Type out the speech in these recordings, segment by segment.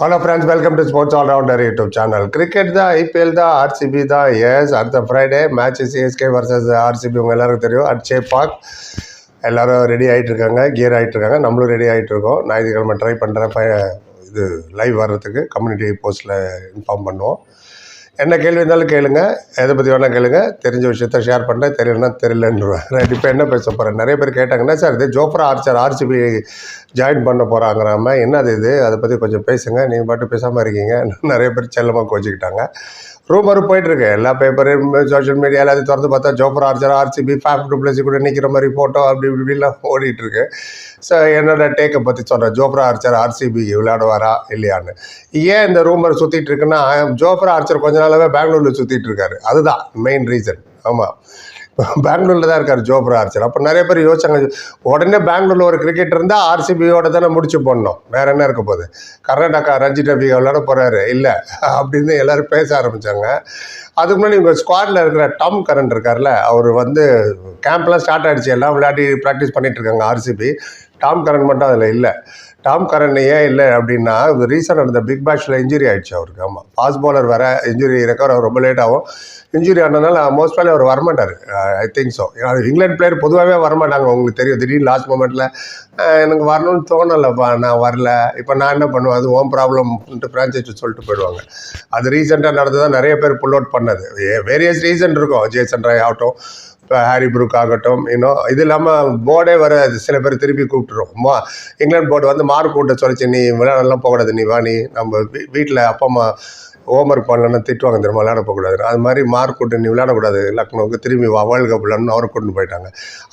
Hello friends welcome to sports allrounder YouTube channel cricket தான் IPL தான் RCB தான் yes அடுத்த Friday match CSK versus RCB உங்கள் எல்லாருக்கும் தெரியும். அட்சே பாக். எல்லோரும் ரெடி ஆகிட்டு இருக்காங்க கியர் ஆகிட்டு இருக்காங்க நம்மளும் ரெடி ஆகிட்டு இருக்கோம் ஞாயிற்றுக்கிழமை ட்ரை பண்ணுறப்ப ப இது லைவ் வர்றதுக்கு கம்யூனிட்டி போஸ்ட்டில் இன்ஃபார்ம் பண்ணுவோம். என்ன கேள்வி இருந்தாலும் கேளுங்க. எதை பற்றி வேணால் கேளுங்க. தெரிஞ்ச விஷயத்த ஷேர் பண்ணுறேன் தெரியலன்னா தெரியலன்றுவேன். ரைட் இப்போ என்ன பேச போகிறேன் நிறைய பேர் கேட்டாங்கன்னா சார் இது ஜோப்ரா ஆர்ச்சர் ஆர்சிபி ஜாயின் பண்ண போகிறாங்கிறாம என்னது இது? அதை பற்றி கொஞ்சம் பேசுங்க. நீங்கள் பாட்டு பேசாமல் இருக்கீங்க. நிறைய பேர் செல்லமாக கோச்சிக்கிட்டாங்க. ரூமர் போயிட்டுருக்கு. எல்லா பேப்பரும் சோஷியல் மீடியா எல்லாத்தையும் திறந்து பார்த்தா Jofra Archer RCB Faf du Plessis கூட நிற்கிற மாதிரி ஃபோட்டோ அப்படி இப்படி இப்படிலாம் ஓடிட்டுருக்கு. ஸோ என்னோட டேக்கை பற்றி சொல்கிறேன் ஜோப்ரா ஆர்ச்சர் ஆர்சிபி விளையாடுவாரா இல்லையான்னு. ஏன் இந்த ரூமர் சுற்றிட்டு இருக்குன்னா ஜோப்ரா ஆர்ச்சர் கொஞ்ச நாளாகவே பெங்களூரில் சுற்றிட்டு இருக்காரு அதுதான் மெயின் ரீசன் ஆமாம் பெங்களூரில் தான் இருக்கார் ஜோப்ரா ஆர்ச்சர். அப்போ நிறைய பேர் யோசிச்சாங்க உடனே பெங்களூரில் ஒரு கிரிக்கெட் இருந்தால் ஆர்சிபியோட தானே முடிச்சு போடணும். வேற என்ன இருக்க போகுது? கர்நாடகா ரஞ்சி டபி விளையாட போகிறாரு இல்லை அப்படின்னு எல்லோரும் பேச ஆரம்பித்தாங்க அதுக்கு முன்னாடி உங்கள் ஸ்குவாடில் இருக்கிற டாம் கரண்ட் இருக்கார்ல அவர் வந்து கேம்ப்லாம் ஸ்டார்ட் ஆகிடுச்சு எல்லாம் விளையாடி ப்ராக்டிஸ் பண்ணிகிட்டு இருக்காங்க ஆர்சிபி டாம் கரன் மட்டும் அதில் இல்லை. டாம் கரன் ஏன் இல்லை அப்படின்னா ரீசன் நடந்த பிக் பேஷில் இன்ஜுரி ஆயிடுச்சு அவருக்கு. ஆமாம் ஃபாஸ்ட் பாலர் வர இன்ஜுரி ரெக்கவர் ஆகும் ரொம்ப லேட் ஆகும். இன்ஜுரி ஆனதுனால மோஸ்ட் ஆஃப் அவர் வரமாட்டார். ஐ திங்க் ஸோ ஏன்னா இங்கிலாந்து பிளேயர் பொதுவாகவே வரமாட்டாங்க. உங்களுக்கு தெரியும். திடீர்னு லாஸ்ட் மூமெண்ட்டில் எனக்கு வரணும்னு தோணலைப்பா. நான் வரல. இப்போ நான் என்ன பண்ணுவேன்? அது ஓம் ப்ராப்ளம்ன்ட்டு ஃப்ரான்ச்சைஸ் சொல்லிட்டு போயிடுவாங்க. அது ரீசெண்டாக நடந்ததான் நிறைய பேர் புல் அவுட் பண்ணது. வேரியஸ் ரீசன் இருக்கும். ஜேசன் ராய் ஆகட்டும் இப்போ ஹாரி ப்ரூக் ஆகட்டும் இன்னும் இது இல்லாமல் போர்டே வர சில பேர் திருப்பி கூப்பிட்டுருவோம் இங்கிலாந்து போர்டு வந்து மார்க் கூட்ட சொல்லிச்சு நீ விளையாடலாம் போகக்கூடாது நீ வா நீ நம்ம வீட்டில் அப்பா அம்மா ஹோம்ஒர்க் பண்ணலன்னா திட்டுவாங்க தெரியுமா? விளையாட போகக்கூடாது அது மாதிரி மார்க் கூட்டு நீ விளையாடக்கூடாது லக்னோவுக்கு திரும்பி வா வேர்ல்டு கப் விளையாடணும் அவரை கூட்டு போயிட்டாங்க.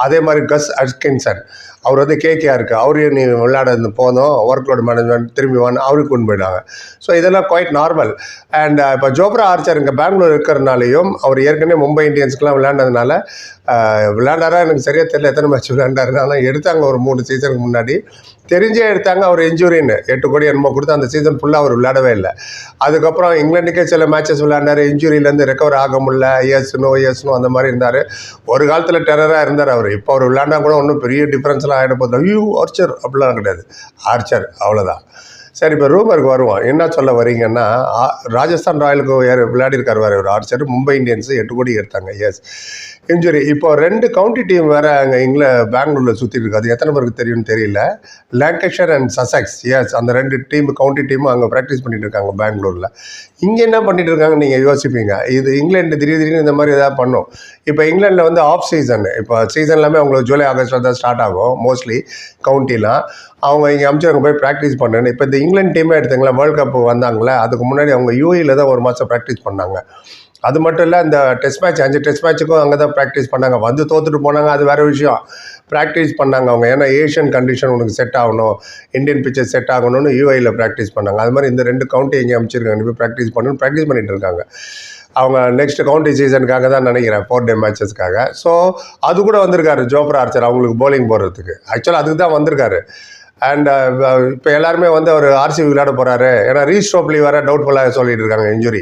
அதே மாதிரி கஸ் அட்கின்சன் அவர் வந்து கேகேஆருக்கு அவரையும் நீ விளையாட போதும் ஒர்க் லோட் மேனேஜ்மெண்ட் திரும்பி வாங்க அவருக்கு கொண்டு போயிட்டாங்க. ஸோ இதெல்லாம் குவைட் நார்மல் அண்ட் இப்போ ஜோப்ரா ஆர்ச்சர் இங்கே பெங்களூர் இருக்கிறனாலையும் அவர் ஏற்கனவே மும்பை இந்தியன்ஸ்க்குலாம் விளையாண்டதுனால விளையாண்டாரா? எனக்கு சரியாக தெரியல எத்தனை மேட்ச் விளையாண்டாருன்னு. ஆனால் எடுத்தாங்க ஒரு மூணு சீசனுக்கு முன்னாடி. தெரிஞ்சே எடுத்தாங்க அவர் இன்ஜுரின்னு எட்டு கோடி என்னமோ கொடுத்து அந்த சீசன் ஃபுல்லாக அவர் விளையாடவே இல்லை. அதுக்கப்புறம் இங்கிலாந்துக்கே சில மேட்சஸ் விளையாண்டார். இன்ஜுரியிலேருந்து ரெக்கவர் ஆக முடியல. எஸ்னோ எஸ்னோ அந்த மாதிரி இருந்தார். ஒரு காலத்தில் டெரராக இருந்தார் அவர். இப்போ அவர் விளையாண்டா கூட ஒன்றும் பெரிய டிஃப்ரென்ஸ்லாம் ஆகிட போதும் ஐயோ ஆர்ச்சர் அப்படிலாம் கிடையாது. ஆர்ச்சர் அவ்வளோதான் சரி இப்போ ரூமருக்கு வருவோம். என்ன சொல்ல வரீங்கன்னா ராஜஸ்தான் ராயலுக்கு விளையாடி இருக்கார் வேறு ஒரு ஆர்ச்சர் மும்பை இந்தியன்ஸ் எட்டு கோடி எடுத்தாங்க. எஸ் இன்ஜுரி இப்போ ரெண்டு கவுண்டி டீம் வேறு அங்கே இங்கில பெங்களூரில் சுற்றிட்டு இருக்கு. அது எத்தனை பேருக்கு தெரியும்னு தெரியல. லேங்கஷர் அண்ட் சசெக்ஸ் எஸ் அந்த ரெண்டு டீம் கவுண்டி டீமும் அங்கே ப்ராக்டிஸ் பண்ணிட்டு இருக்காங்க பெங்களூரில். இங்கே என்ன பண்ணிட்டு இருக்காங்கன்னு நீங்கள் யோசிப்பீங்க? இது இங்கிலாந்து திடீர் திடீர்னு இந்த மாதிரி எதாவது பண்ணும். இப்போ இங்கிலாண்டில் வந்து ஆஃப் சீசன் இப்போ சீசன் எல்லாமே அவங்களுக்கு ஜூலை ஆகஸ்ட்டில் தான் ஸ்டார்ட் ஆகும் மோஸ்ட்லி கவுண்டிலாம். அவங்க இங்கே அமிச்சு அங்கே போய் ப்ராக்டிஸ் பண்ணுன்னு. இப்போ இந்த இங்கிலாந்து டீமே எடுத்துங்களேன் வேர்ல்டு கப் வந்தாங்களே? அதுக்கு முன்னாடி அவங்க யூஏயில் தான் ஒரு மாதம் ப்ராக்டிஸ் பண்ணாங்க. அது மட்டும் இல்லை இந்த டெஸ்ட் மேட்ச் அஞ்சு டெஸ்ட் மேட்ச்சுக்கும் அங்கே தான் ப்ராக்டிஸ் பண்ணாங்க. வந்து தோத்துட்டு போனாங்க அது வேறு விஷயம். ப்ராக்டிஸ் பண்ணாங்க அவங்க. ஏன்னா ஏஷியன் கண்டிஷன் உனக்கு செட் ஆகணும். இந்தியன் பிக்சர் செட் ஆகணும்னு யூஐயில் ப்ராக்டிஸ் பண்ணாங்க. அது மாதிரி இந்த ரெண்டு கவுண்டி எங்கே அமைச்சிருக்காங்க. போய் ப்ராக்டிஸ் பண்ணணும் ப்ராக்டிஸ் பண்ணிட்டு இருக்காங்க. அவங்க நெக்ஸ்ட் கவுண்டி சீசனுக்காக தான் நினைக்கிறேன். ஃபோர் டே மேட்சஸ்க்காக ஸோ அது கூட வந்திருக்காரு ஜோப்ரா ஆர்ச்சர் அவங்களுக்கு போலிங் போடுறதுக்கு. ஆக்சுவலாக அதுக்கு தான் வந்திருக்காரு. அண்ட் uh, uh, இப்போ எல்லாருமே வந்து அவர் ஆர்சிபி விளையாட போகிறாரு ஏன்னா ரீஸ்டோப்லி வர டவுட்ஃபுல்லாக சொல்லிட்டு இருக்காங்க இன்ஜுரி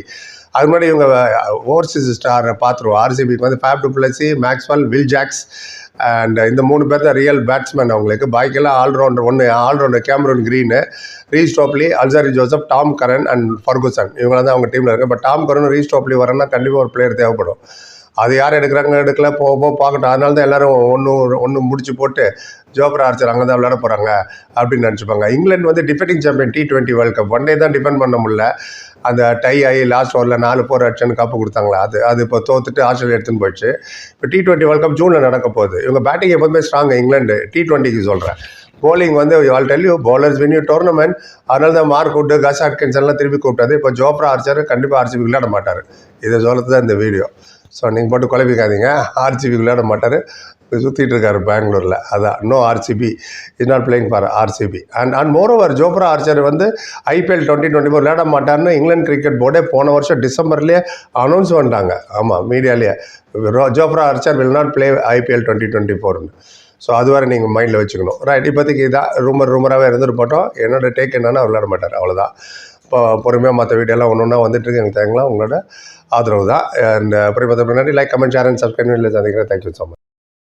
அது முன்னாடி இவங்க uh, ஓவர்சீஸ் ஸ்டாரை பார்த்துருவோம். ஆர்சிபிக்கு வந்து Faf du Plessis Maxwell Will Jacks and இந்த மூணு பேர் தான் ரியல் பேட்ஸ்மேன் அவங்களுக்கு. பாக்கியெல்லாம் ஆல்ரவுண்டர் ஒன்று allrounder Cameron Green Reece Topley Alzarri Joseph Tom Curran and Ferguson இவங்களாம் தான் அவங்க டீமில் இருக்குது பட் டாம் கரன் ரீஸ்டோப்லி வரேன்னா கண்டிப்பாக ஒரு பிளேயர் தேவைப்படும். அது யார் எடுக்கிறாங்க எடுக்கல போக போக பார்க்கட்டும். அதனால தான் எல்லோரும் ஒன்று ஒன்று முடிச்சு போட்டு ஜோப்ரா ஆர்ச்சர் அங்கே தான் விளையாட போகிறாங்க அப்படின்னு நினச்சிப்பாங்க. இங்கிலாந்து வந்து defending champion T twenty world cup one day தான் டிபெண்ட் பண்ண முடியல. அந்த டை ஆகி லாஸ்ட் ஓவரில் நாலு போர் அடிச்சுன்னு கப்பு கொடுத்தாங்களா? அது அது இப்போ தோத்துட்டு ஆஸ்திரேலியா எடுத்துன்னு போயிடுச்சு. இப்போ டி டுவெண்ட்டி வேர்ல்டு கப் ஜூனில் நடக்க போகுது. இவங்க பேட்டிங் எப்போதுமே ஸ்ட்ராங் இங்கிலாந்து. டி டுவெண்ட்டிக்கு சொல்கிறேன் போலிங் வந்து all tell you bowlers win you tournament அதனால தான் மார்க் விட்டு கஸ் ஆட்கின்ஸ் எல்லாம் திருப்பி கூப்பிட்டாது இப்போ ஜோப்ரா ஆர்ச்சர் கண்டிப்பாக ஆர்சிபி விளையாட மாட்டார். இதை சொல்கிறது தான் இந்த வீடியோ ஸோ நீங்கள் போட்டு குழப்பிக்காதீங்க. ஆர்சிபி விளையாட மாட்டார். சுற்றிட்டு இருக்காரு பெங்களூரில். அதான் no RCB is not playing for RCB and and more over Jofra Archer வந்து ஐபிஎல் டுவெண்ட்டி டுவெண்ட்டி ஃபோர் விளையாட மாட்டார்னு இங்கிலாந்து கிரிக்கெட் போர்டே போன வருஷம் டிசம்பர்லேயே அனௌன்ஸ் பண்ணிட்டாங்க. ஆமாம் மீடியாலேயே Jofra Archer will not play IPL twenty twenty ஃபோர்னு ஸோ அது வரை நீங்கள் மைண்டில் வச்சுக்கணும். ரைட் இப்போதைக்கு இதான் ரூமர் ரூமராகவே இருந்துட்டு போட்டோம். என்னோட டேக் என்னன்னா விளையாட மாட்டார். அவ்வளோதான் இப்போ பொறுமையாக மற்ற வீடியோலாம் ஒன்று ஒன்றா வந்துட்டு இருக்கு. எனக்கு தேங்கலாம் உங்களோட ஆதரவு தான். அண்ட் அப்புறம் பார்த்த பின்னாடி like comment share and subscribe இல்லை சந்திக்கிறேன். Thank you so much